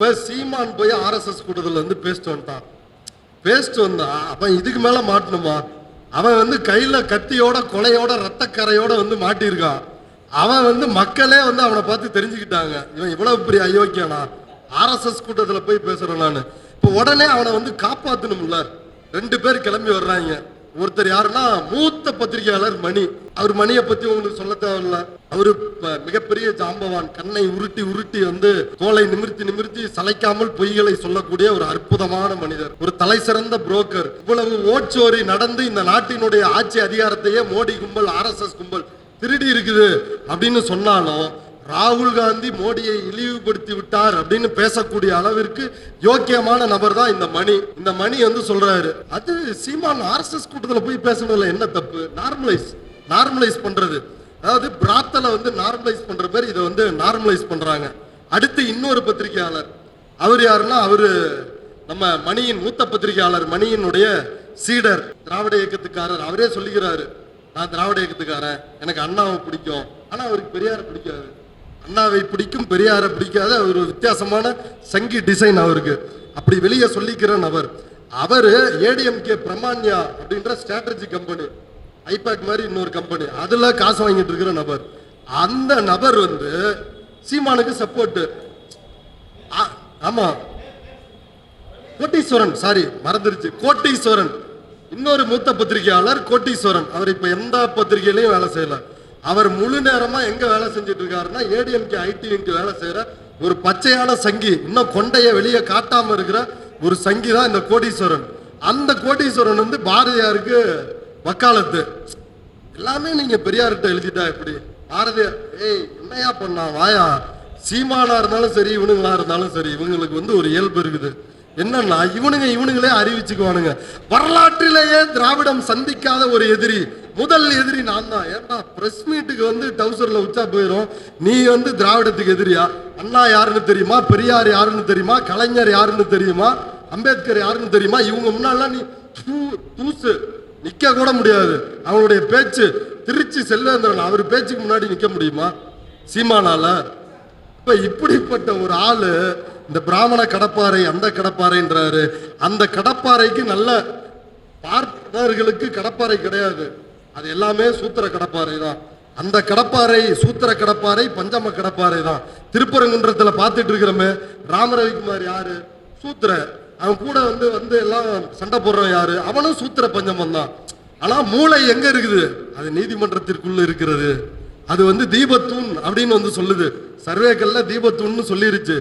இப்போ சீமான் போய் ஆர்எஸ்எஸ் கூட்டத்தில் வந்து பேசிட்டு வந்துட்டான். பேசிட்டு வந்தான் அவன் இதுக்கு மேலே மாட்டணுமா? அவன் வந்து கையில் கத்தியோட கொலையோட ரத்தக்கரையோட வந்து மாட்டியிருக்கான். அவன் வந்து மக்களே வந்து அவனை பார்த்து தெரிஞ்சுக்கிட்டாங்க. இவன் இவ்வளவு பெரிய அயோக்கியனா? ஆர்எஸ்எஸ் கூட்டத்தில் போய் பேசுகிறேன் நான். இப்போ உடனே அவனை வந்து காப்பாற்றணும்ல ரெண்டு பேர் கிளம்பி வர்றாங்க. ஒருத்தர் யாருன்னா மூத்த பத்திரிகையாளர் மணி. அவர் மணியை பத்தி உங்களுக்கு சொல்ல தேவையில்ல. அவரு மிகப்பெரிய ஜாம்பவான். கண்ணை உருட்டி உருட்டி வந்து கோலை நிமிர்த்தி நிமிர்த்தி சளைக்காமல் பொய்களை சொல்லக்கூடிய ஒரு அற்புதமான மனிதர். ஒரு தலை சிறந்த புரோக்கர் இவ்வளவு ஓட்சோரி நடந்து இந்த நாட்டினுடைய ஆட்சி அதிகாரத்தையே மோடி கும்பல் ஆர்எஸ்எஸ் கும்பல் திருடி இருக்குது அப்படின்னு சொன்னாலும் ராகுல் காந்தி மோடியை இழிவுபடுத்தி விட்டார் அப்படின்னு பேசக்கூடிய அளவிற்கு யோக்கியமான நபர் தான் இந்த மணி. இந்த மணி வந்து சொல்றாரு அது சீமான் ஆர்எஸ்எஸ் கூட்டத்தில் போய் பேசுனதுல என்ன தப்பு? நார்மலைஸ் நார்மலைஸ் பண்றது. அதாவது பிராத்தலை வந்து நார்மலைஸ் பண்ற பேர் இதை வந்து நார்மலைஸ் பண்றாங்க. அடுத்து இன்னொரு பத்திரிகையாளர். அவர் யாருன்னா அவரு நம்ம மணியின் மூத்த பத்திரிகையாளர் மணியினுடைய சீடர் திராவிட இயக்கத்துக்காரர். அவரே சொல்லிக்கிறாரு நான் திராவிட இயக்கத்துக்காரன் எனக்கு அண்ணாவை பிடிக்கும். ஆனா அவருக்கு பெரியாரை பிடிக்காது. அண்ணாவை பிடிக்கும் பெரியாரை பிடிக்காத ஒரு வித்தியாசமான சங்கி டிசைன் அவருக்கு. அப்படி வெளியே சொல்லிக்கிற நபர் அவர் ஏடிஎம்கே பிரமான்யா அப்படின்ற ஸ்ட்ராட்டஜி கம்பெனி ஐபேக் மாதிரி இன்னொரு கம்பெனி அதில் காசு வாங்கிட்டு இருக்கிற நபர். அந்த நபர் வந்து சீமானுக்கு சப்போர்ட் ஆமா. கோட்டீஸ்வரன் சாரி மறந்துருச்சு. கோட்டீஸ்வரன். இன்னொரு மூத்த பத்திரிகையாளர் கோட்டீஸ்வரன். அவர் இப்ப எந்த பத்திரிகையிலையும் வேலை செய்யல. அவர் முழு நேரமா எங்க வேலை செஞ்சுட்டு இருக்காருன்னா ஏடிஎம்கே ஐடிஎம்கே வேலை செய்யற ஒரு பச்சையான சங்கி இன்னும் கொண்டைய வெளியே காட்டாம இருக்கிற ஒரு சங்கி தான் இந்த கோடீஸ்வரன். அந்த கோடீஸ்வரன் வந்து பாரதியாருக்கு வக்காலத்து. எல்லாமே நீங்க பெரியார்கிட்ட எழுதிட்டா எப்படி? பாரதியார் ஏய் என்னையா பண்ணா? வாயா. சீமானா இருந்தாலும் சரி இவனுங்களா இருந்தாலும் சரி இவங்களுக்கு வந்து ஒரு இயல்பு இருக்குது. என்னன்னா இவனுங்க இவனுங்களே அறிவிச்சுக்குவானுங்க. வரலாற்றிலேயே திராவிடம் சந்திக்காத ஒரு எதிரி முதல் எதிரி நான் தான் ஏன்னா பிரஸ் மீட்டுக்கு வந்து டவுசர்ல உச்சா போயிரும். நீ வந்து திராவிடத்துக்கு எதிரியா? அண்ணா யாருன்னு தெரியுமா? பெரியார் யாருன்னு தெரியுமா? கலைஞர் யாருன்னு தெரியுமா? அம்பேத்கர் யாருன்னு தெரியுமா? இவங்க முன்னாலாம் நீ தூ- தூசு. நிக்க கூட முடியாது. அவனுடைய பேச்சு திருச்சி செல்வேந்திரன் அவர் பேச்சுக்கு முன்னாடி நிக்க முடியுமா? சீமானால. இப்ப இப்படிப்பட்ட ஒரு ஆளு இந்த பிராமண கடப்பாறை அந்த கடப்பாறைன்றாரு. அந்த கடப்பாறைக்கு நல்ல பார்ப்பனர்களுக்கு கடப்பாறை கிடையாது. அது எல்லாமே சூத்திர கடப்பாறை தான் அந்த கடப்பாறை சூத்திர கடப்பாறை பஞ்சம கடப்பாறை தான் திருப்பரங்குன்றத்தில் பார்த்துட்டு இருக்கிறோமே ராமரவிக்குமார் யாரு? சூத்திர அவன் கூட வந்து வந்து எல்லாம் சண்டை போடுறவன் யாரு? அவனும் சூத்திர பஞ்சமம் தான் ஆனால் மூளை எங்க இருக்குது? அது நீதிமன்றத்திற்குள்ள இருக்கிறது. அது வந்து தீபத்தூண் அப்படின்னு வந்து சொல்லுது. சர்வேக்கல்ல தீபத்தூண்னு சொல்லிருச்சு.